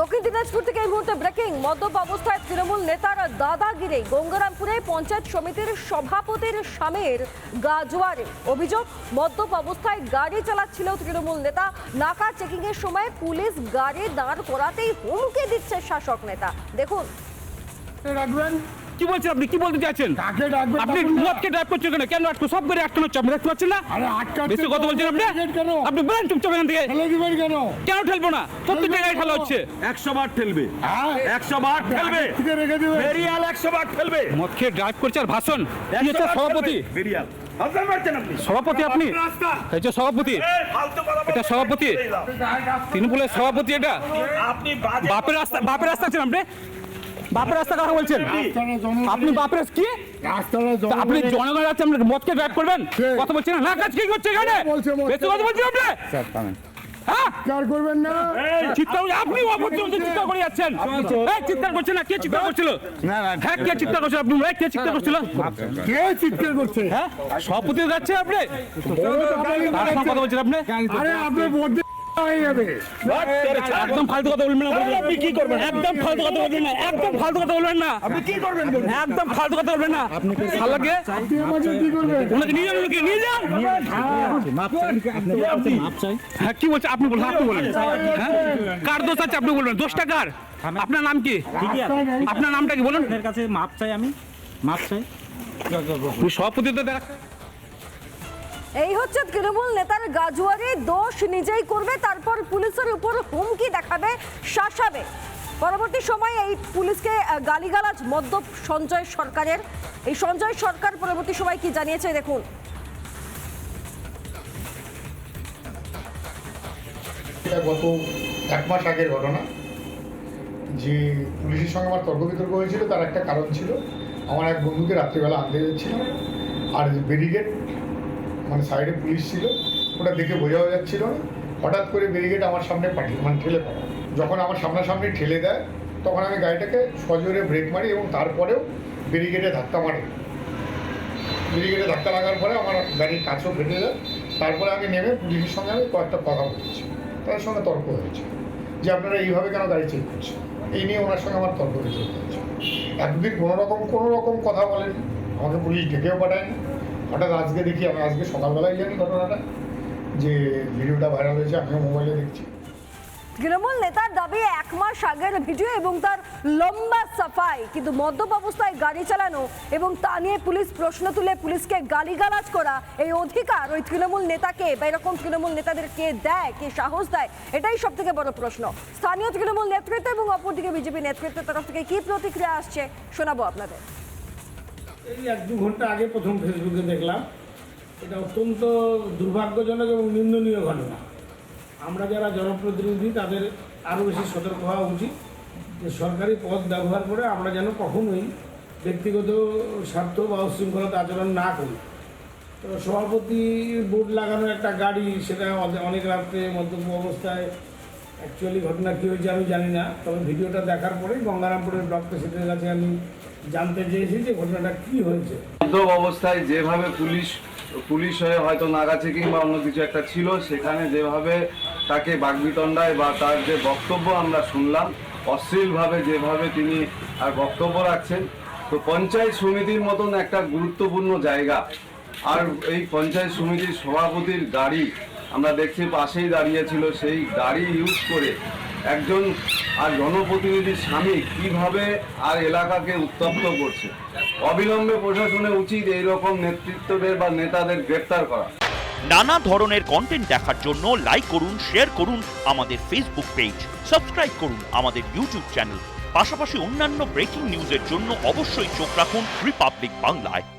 দক্ষিণ দিনাজপুর থেকে এই মুহূর্তে ব্রেকিং মদ্যপ অবস্থায় তৃণমূল নেতার দাদাগিরে। গঙ্গারামপুরে পঞ্চায়েত সমিতির সভাপতির স্বামীর গাজোয়ারে অভিযোগ, মদ্যপ অবস্থায় গাড়ি চালাচ্ছিল তৃণমূল নেতা। নাকা চেকিং এর সময় পুলিশ গাড়ি দাঁড় করাতেই হুমকি দিচ্ছে শাসক নেতা। দেখুন। রাখবেন কি বলছেন আপনি? কি বলতে কাকে ডাকবেন আপনি মদকে ড্রাইভ করছেন কেন? কেন আটকো সব করে আটকানো হচ্ছে আপনি দেখতে পাচ্ছেন না? আরে বেশি কথা বলছেন আপনি? কেন? আপনি বলেন চুপচাপ এখান থেকে। ফেলে দিবেন কেন? কেন ঠেলবো না? প্রত্যেকটা গাড়ি ঠেলা হচ্ছে। একশো বার ঠেলবে। হ্যাঁ? একশো বার ঠেলবে। বেরিয়াল একশো বার ঠেলবে। মদ খেয়ে ড্রাইভ করছে আর ভাষণ। কি 100 হচ্ছে? বার সভাপতি? বেরিয়াল। আপনি? সভাপতি আপনি? যে সভাপতি। এটা সভাপতি? তৃণমূলের সভাপতি এটা? আপনি বাপের রাস্তা বাপের রাস্তা আছেন আপনি? বাপের রাস্তা কথা বলছেন? আপনি বাপের কি? আপনি জনগণের- আছে আপনার মদকে ড্রাইভ করবেন? কথা বলছেন না? কাজ কি করছে এখানে? বেশি কথা বলছেন আপনি? হ্যাঁ? চিৎকার করবেন না। চিৎকার করে- আপনি অপরচুনিটি চিৎকার করে যাচ্ছেন। এই চিৎকার করছেন না? কে চিৎকার করছিল? হ্যাঁ কে চিৎকার করছিল? আপনি কে চিৎকার করছিল? কে চিৎকার করছে? হ্যাঁ? সভাপতি যাচ্ছে আপনি? তার কথা বলছেন আপনি? আরে আপনি একদম ফালতু কথা বলবেন না আপনি কি করবেন? একদম ফালতু কথা বলবেন না একদম ফালতু কথা বলবেন না। আপনি কি করবেন একদম ফালতু কথা বলবেন না। আপনি শালাকে আপনি কি করবেন? ওনাকে নিয়ে যান ওনাকে নিয়ে যান হ্যাঁ কি বলছে আপনি বলুন আপনি বলেন। হ্যাঁ? কার দোষ আছে আপনি বলবেন? দোষটা কার? আপনার নাম কি? আপনার নামটা কি বলুন? আপনার কাছে মাপ চাই আমি। মাপ চাই। সভাপতি তো দেখা। এই হচ্ছে তৃণমূল নেতার গাজুয়ারি, দোষ নিজেই করবে, তারপর পুলিশের উপর হুমকি দেখাবে, শাসাবে। পরবর্তী সময়ে এই পুলিশকে গালিগালাজ, মদ্যপ সঞ্জয় সরকারের। এই সঞ্জয় সরকার পরবর্তী সময় কি জানিয়েছে, দেখুন। গত এক মাস আগের ঘটনা। যে পুলিশের সঙ্গে আমার তর্ক বিতর্ক হয়েছিল, তার একটা কারণ ছিল, আমার এক বন্ধুকে রাত্রিবেলা আনতে যাচ্ছিলাম। আর ব্যারিগেড মানে সাইডে পুলিশ ছিল, ওটা দেখে বোঝাও যাচ্ছিল। না হঠাৎ করে ব্যারিগেড আমার সামনে পাঠিয়ে মানে ঠেলে পড়ে যখন আমার সামনাসামনি ঠেলে দেয়, তখন আমি গাড়িটাকে সজোরে ব্রেক মারি এবং তারপরেও ব্যারিগেডে ধাক্কা মারি। ব্যারিগেডে ধাক্কা লাগার পরে আমার গাড়ির কাছেও ফেটে যায়। তারপরে আমি নেমে পুলিশের সঙ্গে আমি কয়েকটা কথা বলেছি। তাদের সঙ্গে তর্ক হয়েছে যে, আপনারা এইভাবে কেন গাড়ি চেক করছেন? এই নিয়ে ওনার সঙ্গে আমার তর্ক বিতর্ক হয়েছে। এতদিন কোনো রকম কোনো রকম কথা বলেনি আমাকে পুলিশ ডেকেও পাঠায়নি। হঠাৎ আজকে দেখি, আমি আজকে সকালবেলায় জানি ঘটনাটা, যে ভিডিওটা ভাইরাল হয়েছে, আমিও মোবাইলে দেখছি। তৃণমূল নেতার দাবি এক মাস আগের ভিডিও এবং তার লম্বা সাফাই, কিন্তু মদ্যপ অবস্থায় গাড়ি চালানো এবং তা নিয়ে পুলিশ প্রশ্ন তুলে পুলিশকে গালিগালাজ করা, এই অধিকার ওই তৃণমূল নেতাকে বা এরকম তৃণমূল নেতাদের কে দেয়, কে সাহস দেয়, এটাই সব থেকে বড় প্রশ্ন। স্থানীয় তৃণমূল নেতৃত্ব এবং অপরদিকে বিজেপি নেতৃত্বের তরফ থেকে কি প্রতিক্রিয়া আসছে, শোনাবো আপনাদের। এই এক দু ঘণ্টা আগে প্রথম ফেসবুকে দেখলাম। এটা অত্যন্ত দুর্ভাগ্যজনক এবং নিন্দনীয় ঘটনা। আমরা যারা জনপ্রতিনিধি, তাদের আরও বেশি সতর্ক হওয়া উচিত যে সরকারি পদ ব্যবহার করে আমরা যেন কখনোই ব্যক্তিগত স্বার্থ বা উশৃঙ্খলতা আচরণ না করি। তো সভাপতি বোর্ড লাগানো একটা গাড়ি, সেটা অনেক রাত্রে মদ্যপ অবস্থায় অ্যাকচুয়ালি ঘটনা কী হয়েছে আমি জানি না, তবে ভিডিওটা দেখার পরেই গঙ্গারামপুরের ব্লক প্রেসিডেন্টের কাছে আমি জানতে চেয়েছি যে ঘটনাটা কী হয়েছে। অবস্থায় যেভাবে পুলিশ পুলিশ হয়ে হয়তো নাগা চেকিং বা অন্য কিছু একটা ছিল, সেখানে যেভাবে তাকে বাগবিতণ্ডায় বা তার যে বক্তব্য আমরা শুনলাম, অশ্লীলভাবে যেভাবে তিনি আর বক্তব্য রাখছেন, তো পঞ্চায়েত সমিতির মতন একটা গুরুত্বপূর্ণ জায়গা। আর এই পঞ্চায়েত সমিতির সভাপতির গাড়ি, আমরা দেখছি পাশেই দাঁড়িয়ে ছিল, সেই গাড়ি ইউজ করে একজন আর জনপ্রতিনিধির স্বামী কীভাবে আর এলাকাকে উত্তপ্ত করছে? অবিলম্বে প্রশাসনের উচিত এইরকম নেতৃত্বদের বা নেতাদের গ্রেপ্তার করা। নানা ধরনের কন্টেন্ট দেখার জন্য লাইক করুন শেয়ার করুন আমাদের ফেসবুক পেজ সাবস্ক্রাইব করুন আমাদের ইউটিউব চ্যানেল পাশাপাশি অন্যান্য ব্রেকিং নিউজের জন্য অবশ্যই চোখ রাখুন রিপাবলিক বাংলায়